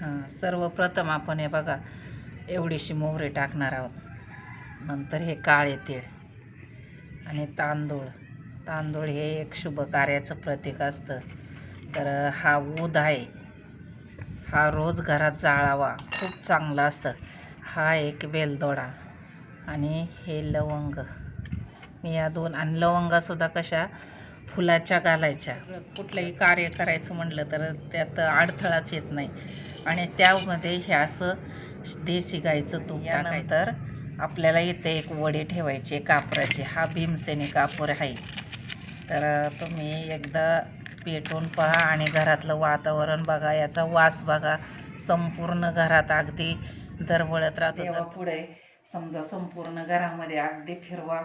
हां सर्वप्रथम आपण हे बघा एवढीशी मोहरी टाकणार आहोत. नंतर हे काळे तीळ आणि तांदूळ. तांदूळ हे एक शुभ कार्याचं प्रतीक असतं. तर हा ऊद आहे. हा रोज घरात जाळावा. खूप चांगला असतं. हा एक वेलदोडा आणि हे लवंग. मी या दोन आणि लवंगासुद्धा कशा फुलाच्या घालायच्या. कुठलंही कार्य करायचं म्हटलं तर त्यात अडथळाच येत नाही. आणि त्यामध्ये हे असं देशी गाईचं तूप यानंतर आपल्याला इथे एक वडी ठेवायची कापराची. हा भीमसेनी कापूर आहे. तर तुम्ही एकदा पेटून पहा आणि घरातलं वातावरण बघा. याचा वास बघा. संपूर्ण घरात अगदी दरवळत राहतो. पुढे समजा संपूर्ण घरामध्ये अगदी फिरवा.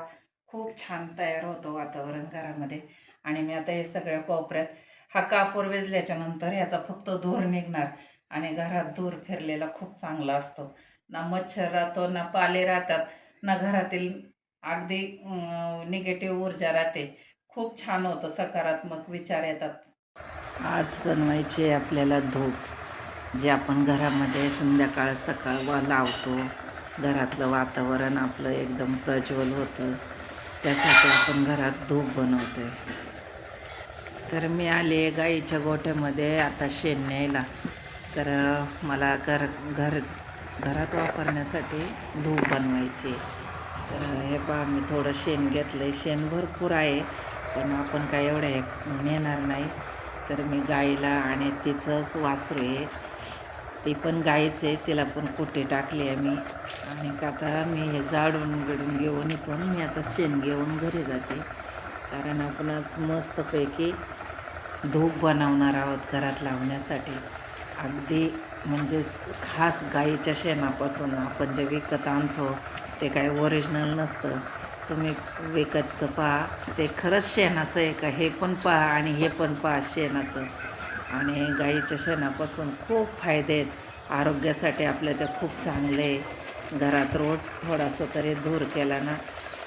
खूप छान तयार होतं वातावरण घरामध्ये. आणि मी आता हे सगळ्या कोपऱ्यात हा कापूर वेचल्याच्या नंतर याचा फक्त धूर निघणार. आणि घरात धूर फिरलेला खूप चांगला असतो. ना मच्छर राहतो ना पाले राहतात ना घरातील अगदी निगेटिव्ह ऊर्जा राहते. खूप छान होतं सकारात्मक विचार येतात. आज बनवायचे आपल्याला धूप जे आपण घरामध्ये संध्याकाळ सकाळ वा लावतो. घरातलं वातावरण आपलं एकदम प्रज्वल होतं. त्यासाठी आपण घरात धूप बनवतो तर मी आले गाईच्या गोठ्यामध्ये आता शेण न्यायला. तर मला घर घर घरात वापरण्यासाठी धूप बनवायची. तर हे पहा मी थोडं शेण घेतलं आहे शेण भरपूर आहे पण आपण काय एवढं हे नेणार नाही. तर मी गाईला आणि तिचंच वासरू आहे ती पण गाईच आहे तिला पण कुठे टाकली आहे मी. आणि का आता मी हे जाडून गडून घेऊन इथून मी आता शेण घेऊन घरी जाते. कारण आपण आज मस्तपैकी धूप बनवणार आहोत घरात लावण्यासाठी. अगदी म्हणजे खास गाईच्या शेणापासून आपण जे विकत आणतो ते काय ओरिजिनल नसतं. तुम्ही विकतचं पहा ते खरंच शेणाचं आहे का? हे पण पहा आणि हे पण पहा शेणाचं. आणि गाईच्या शेणापासून खूप फायदे आहेत. आरोग्यासाठी आपल्या ते खूप चांगले आहे. घरात रोज थोडासा तरी धूर केला ना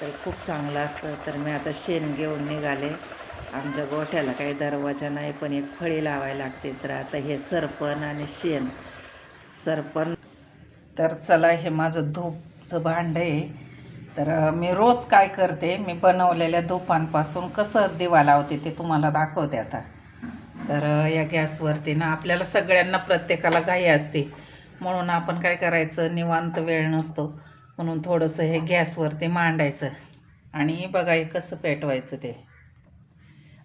तर खूप चांगलं असतं. तर मी आता शेण घेऊन निघाले. आमच्या गोठ्याला काही दरवाजा नाही पण एक फळी लावायला लागते. तर आता हे सरपण आणि शेण. सरपण. तर चला हे माझं धूपचं भांड आहे. तर मी रोज काय करते मी बनवलेल्या धूपांपासून कसं दिवा लावते ते तुम्हाला दाखवते आता. तर या गॅसवरती ना आपल्याला सगळ्यांना प्रत्येकाला घाई असते. म्हणून आपण काय करायचं निवांत वेळ नसतो. म्हणून थोडंसं हे गॅसवरती मांडायचं. आणि बघा हे कसं पेटवायचं ते.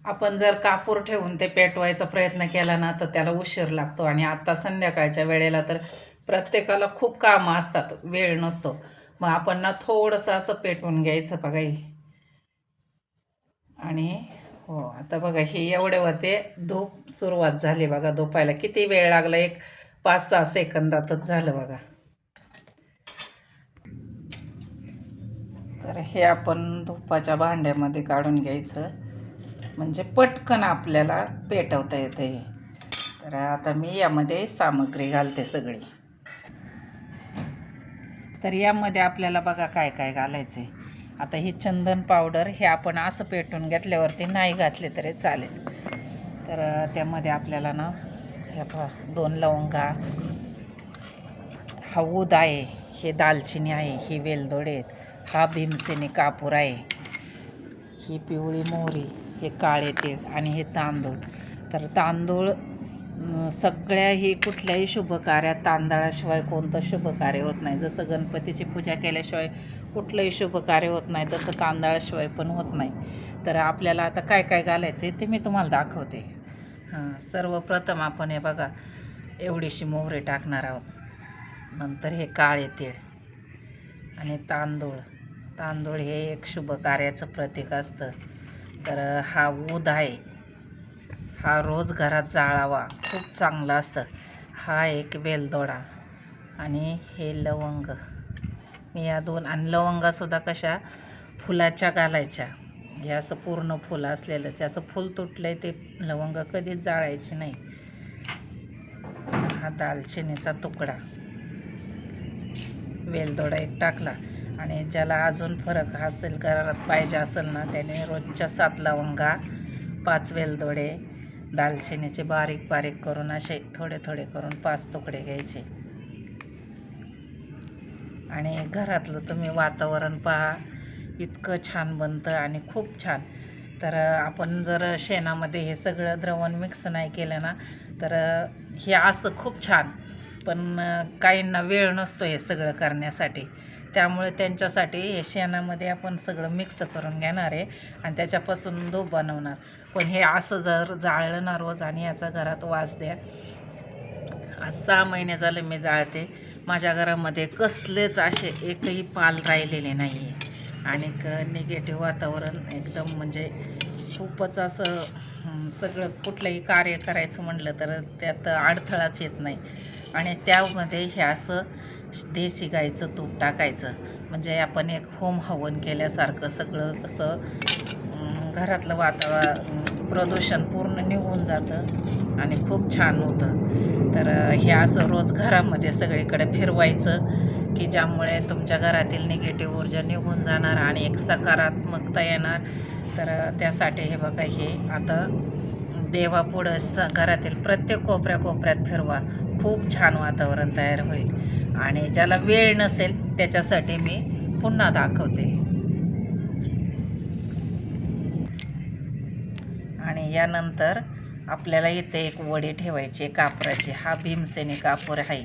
आपण जर कापूर ठेवून ते पेटवायचा प्रयत्न केला ना तर त्याला उशीर लागतो. आणि आत्ता संध्याकाळच्या वेळेला तर प्रत्येकाला खूप कामं असतात वेळ नसतो. मग आपण ना थोडंसं असं पेटवून घ्यायचं बघा हे. आणि हो आता बघा हे एवढ्यावरती धूप सुरुवात झाली बघा धुपायला. किती वेळ लागला? एक पाच सहा सेकंदातच झालं बघा. तर हे आपण धुपाच्या भांड्यामध्ये काढून घ्यायचं. म्हणजे पटकन आपल्याला पेटवता येतं. हे तर आता मी यामध्ये सामग्री घालते सगळी. तर यामध्ये आपल्याला बघा काय काय घालायचं. आहे आता ही चंदन पावडर हे आपण असं पेटून घेतल्यावरती नाही घातले तरी चालेल. तर त्यामध्ये आपल्याला ना हे पहा दोन लवंगा हा उद आहे हे दालचिनी आहे ही वेलदोडे आहेत हा भीमसेनी कापूर आहे ही पिवळी मोहरी हे काळे तीळ आणि हे तांदूळ. तर तांदूळ सगळ्याही कुठल्याही शुभकार्यात तांदळाशिवाय कोणतं शुभकार्य होत नाही. जसं गणपतीची पूजा केल्याशिवाय कुठलंही शुभकार्य होत नाही तसं तांदळाशिवाय पण होत नाही. तर आपल्याला आता काय काय घालायचं आहे ते मी तुम्हाला दाखवते. हां सर्वप्रथम आपण हे बघा एवढीशी मोहरी टाकणार आहोत. नंतर हे काळे तीळ आणि तांदूळ. तांदूळ हे एक शुभ कार्याचं प्रतीक असतं. तर हा ऊद आहे. हा रोज घरात जाळावा. खूप चांगला असतं. हा एक वेलदोडा. आणि हे लवंग. मी या दोन आणि लवंगासुद्धा कशा? फुलाच्या घालायच्या. हे असं पूर्ण फुलं असलेलं. ते असं फुल तुटलं आहे ते लवंग कधीच जाळायची नाही. हा दालचिनीचा तुकडा. वेलदोडा एक टाकला. आणि ज्याला अजून फरक असेल घरात पाहिजे असेल ना त्याने रोजच्या सात लवंगा पाच वेलदोडे दालचिनीचे बारीक बारीक करून असे थोडे थोडे करून पाच तुकडे घ्यायचे. आणि घरातलं तुम्ही वातावरण पहा इतकं छान बनतं आणि खूप छान. तर आपण जर शेणामध्ये हे सगळं द्रवण मिक्स नाही केलं ना तर हे असं खूप छान. पण काहींना वेळ नसतो हे सगळं करण्यासाठी. त्यामुळे त्यांच्यासाठी हे शेणामध्ये आपण सगळं मिक्स करून घेणार आहे आणि त्याच्यापासून धूप बनवणार. पण हे असं जर जाळलं ना रोज आणि याचा घरात वास द्या. आज सहा महिने झाले मी जाळते. माझ्या घरामध्ये कसलेच असे एकही पाल राहिलेले नाही आहे आणि निगेटिव्ह वातावरण एकदम म्हणजे खूपच असं सगळं कुठलंही कार्य करायचं म्हटलं तर त्यात अडथळाच येत नाही. आणि त्यामध्ये हे असं देशी गाईचं तूप टाकायचं. म्हणजे आपण एक होम हवन केल्यासारखं सगळं कसं घरातलं वातावरण प्रदूषण पूर्ण निघून जातं आणि खूप छान होतं. तर हे असं रोज घरामध्ये सगळीकडे फिरवायचं की ज्यामुळे तुमच्या घरातील निगेटिव्ह ऊर्जा निघून जाणार आणि एक सकारात्मकता येणार. तर त्यासाठी हे बघा हे आता देवापुढं घरातील प्रत्येक कोपऱ्या कोपऱ्यात फिरवा. खूप छान वातावरण तयार होईल. आणि ज्याला वेळ नसेल त्याच्यासाठी मी पुन्हा दाखवते. आणि यानंतर आपल्याला इथे एक वडी ठेवायची कापराची. हा भीमसेनी कापूर आहे.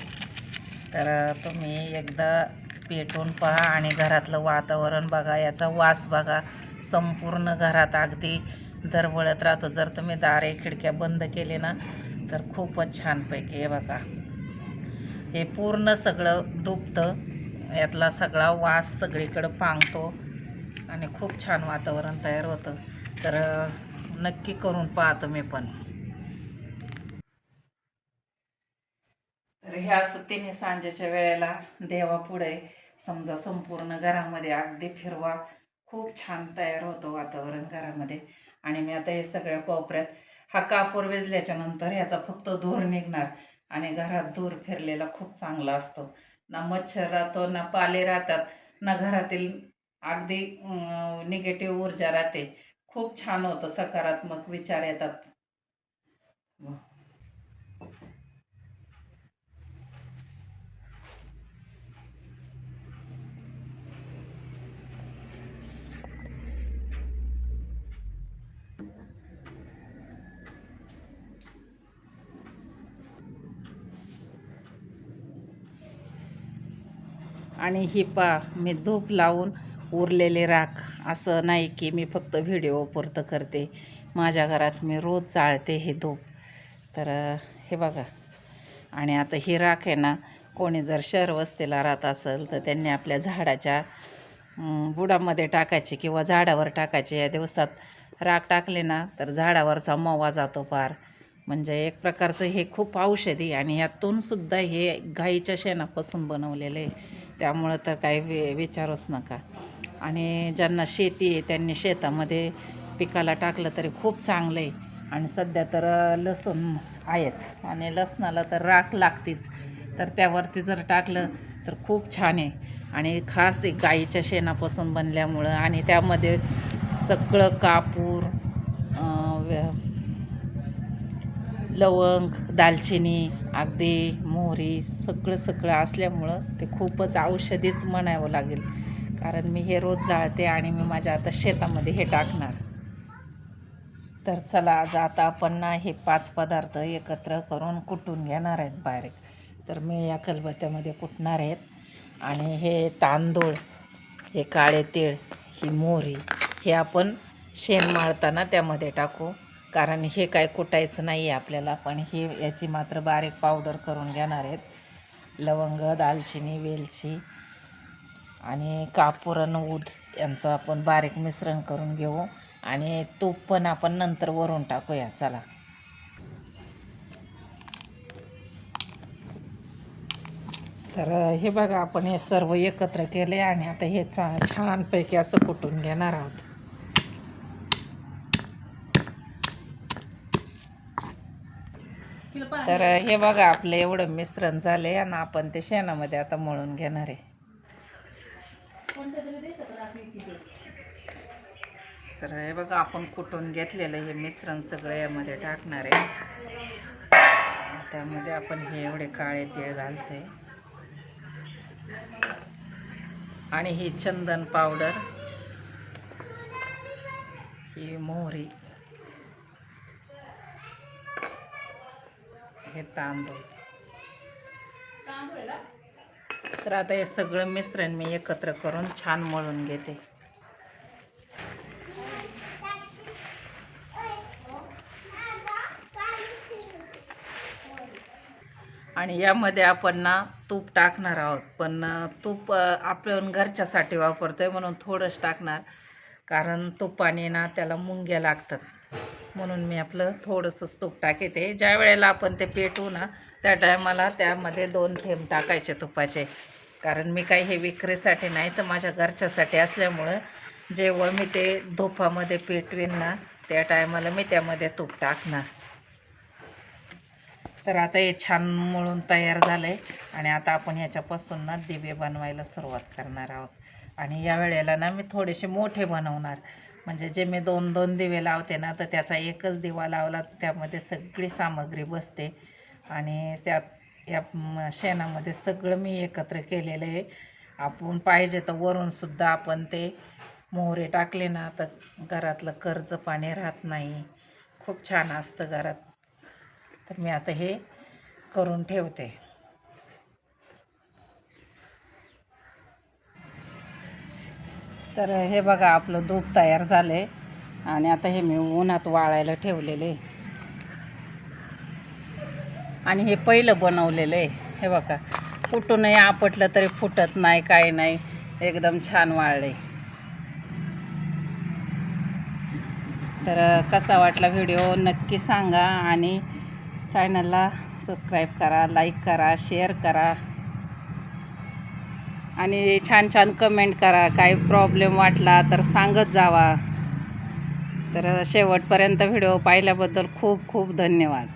तर तुम्ही एकदा पेटून पहा आणि घरातलं वातावरण बघा. याचा वास बघा. संपूर्ण घरात अगदी दरवळत राहतो. जर तुम्ही दारे खिडक्या बंद केले ना तर खूपच छानपैकी हे बघा. हे पूर्ण सगळं दुबतं यातला सगळा वास सगळीकडं पांगतो आणि खूप छान वातावरण तयार होतं. तर नक्की करून पाहतो मी पण. तर हे असं सांजेच्या वेळेला देवापुढे समजा संपूर्ण घरामध्ये अगदी फिरवा. खूप छान तयार होतं वातावरण घरामध्ये. आणि मी आता हे सगळ्या कोपऱ्यात हा कापूर वेचल्याच्या नंतर ह्याचा फक्त धूर निघणार. आणि घरात धूर फिरलेला खूप चांगला असतो. ना मच्छर राहतो ना पाले राहतात ना घरातील अगदी निगेटिव्ह ऊर्जा राहते. खूप छान होतं सकारात्मक विचार येतात. आणि ही पा मी धूप लावून उरलेले राख. असं नाही की मी फक्त व्हिडिओ पुरतं करते. माझ्या घरात मी रोज चाळते हे धूप. तर हे बघा. आणि आता ही राख आहे ना कोणी जर शहर वस्तीला राहत असेल तर त्यांनी आपल्या झाडाच्या बुडामध्ये टाकायचे किंवा झाडावर टाकायचे. या दिवसात राख टाकली ना तर झाडावरचा मवा जातो फार म्हणजे एक प्रकारचं हे खूप औषधी आणि यातून सुद्धा हे गाईच्या शेणापासून बनवलेलं आहे. त्यामुळं तर काही वि विचारूच नका. आणि ज्यांना शेती आहे त्यांनी शेतामध्ये पिकाला टाकलं तरी खूप चांगलं आहे. आणि सध्या तर लसूण आहेच. आणि लसणाला तर राख लागतीच. तर त्यावरती जर टाकलं तर खूप छान आहे. आणि खास एक गाईच्या शेणापासून बनल्यामुळं आणि त्यामध्ये सगळं कापूर व्य- लवंग दालचिनी अगदी मोहरी सगळं सगळं असल्यामुळं ते खूपच औषधीच म्हणावं लागेल. कारण मी हे रोज जाळते आणि मी माझ्या आता शेतामध्ये हे टाकणार. तर चला आज आता आपण ना हे पाच पदार्थ एकत्र करून कुटून घेणार आहेत बारीक. तर मी या कलबत्यामध्ये कुटणार आहेत. आणि हे तांदूळ हे काळे तीळ ही मोहरी हे आपण शेण माळताना त्यामध्ये टाकू. कारण हे काय कुटायचं नाही आहे आपल्याला पण हे याची मात्र बारीक पावडर करून घेणार आहेत. लवंग दालचिनी वेलची आणि कापूर आणि ऊद यांचं आपण बारीक मिश्रण करून घेऊ आणि तूप पण आपण नंतर वरून टाकूया. चला. तर हे बघा आपण हे सर्व एकत्र केले आणि आता हे चा छानपैकी असं कुटून घेणार आहोत. तर हे बघा आपलं एवढं मिश्रण झाले आणि आपण ते शेणामध्ये आता मळून घेणार आहे. तर हे बघा आपण कुटून घेतलेलं हे मिश्रण सगळं यामध्ये टाकणार आहे. त्यामध्ये आपण हे एवढे काळे तीळ घालते आणि ही चंदन पावडर ही मोहरी. हे तांदूळ. तर आता हे सगळं मिश्रण मी एकत्र करून छान मळून घेते. आणि यामध्ये आपण ना तूप टाकणार आहोत. पण तूप आपण घरच्यासाठी वापरतोय म्हणून थोडंच टाकणार. कारण तुपाने ना त्याला मुंग्या लागतात. म्हणून मी आपलं थोडंसंच तूप टाकते. ज्या वेळेला आपण ते पेटू ना त्या टायमाला त्यामध्ये दोन थेंब टाकायचे तुपाचे. कारण मी काही हे विक्रीसाठी नाही तर माझ्या घरच्यासाठी असल्यामुळं जेव्हा मी ते धुपामध्ये पेटवीन ना त्या टायमाला मी त्यामध्ये तूप टाकणार. तर आता हे छान मळून तयार झालं आहे आणि आता आपण ह्याच्यापासून ना दिवे बनवायला सुरुवात करणार आहोत. आणि या वेळेला ना मी थोडेसे मोठे बनवणार. म्हणजे जे मी दोन दोन दिवे लावते ना तर त्याचा एकच दिवा लावला त्यामध्ये सगळी सामग्री बसते. आणि त्यात या शेणामध्ये सगळं मी एकत्र केलेलं आहे. आपण पाहिजे तर वरूनसुद्धा आपण ते मोहरे टाकले ना तर घरातलं कर्ज पाणी राहत नाही. खूप छान असतं घरात. तर मी आता हे करून ठेवते. तर हे बघा आपलं दूध तयार झाले आणि आता हे मी उन्हात वाळायला ठेवलेले. आणि हे पहिलं बनवलेलं आहे. हे बघा फुटूनही आपटलं तरी फुटत नाही काय नाही. एकदम छान वाळले तर कसा वाटला व्हिडिओ नक्की सांगा. आणि चॅनलला सबस्क्राईब करा लाईक करा शेअर करा. आणि छान छान कमेंट करा. काही प्रॉब्लेम वाटला तर सांगत जावा. तर शेवटपर्यंत व्हिडिओ पाहिल्याबद्दल खूप खूप धन्यवाद.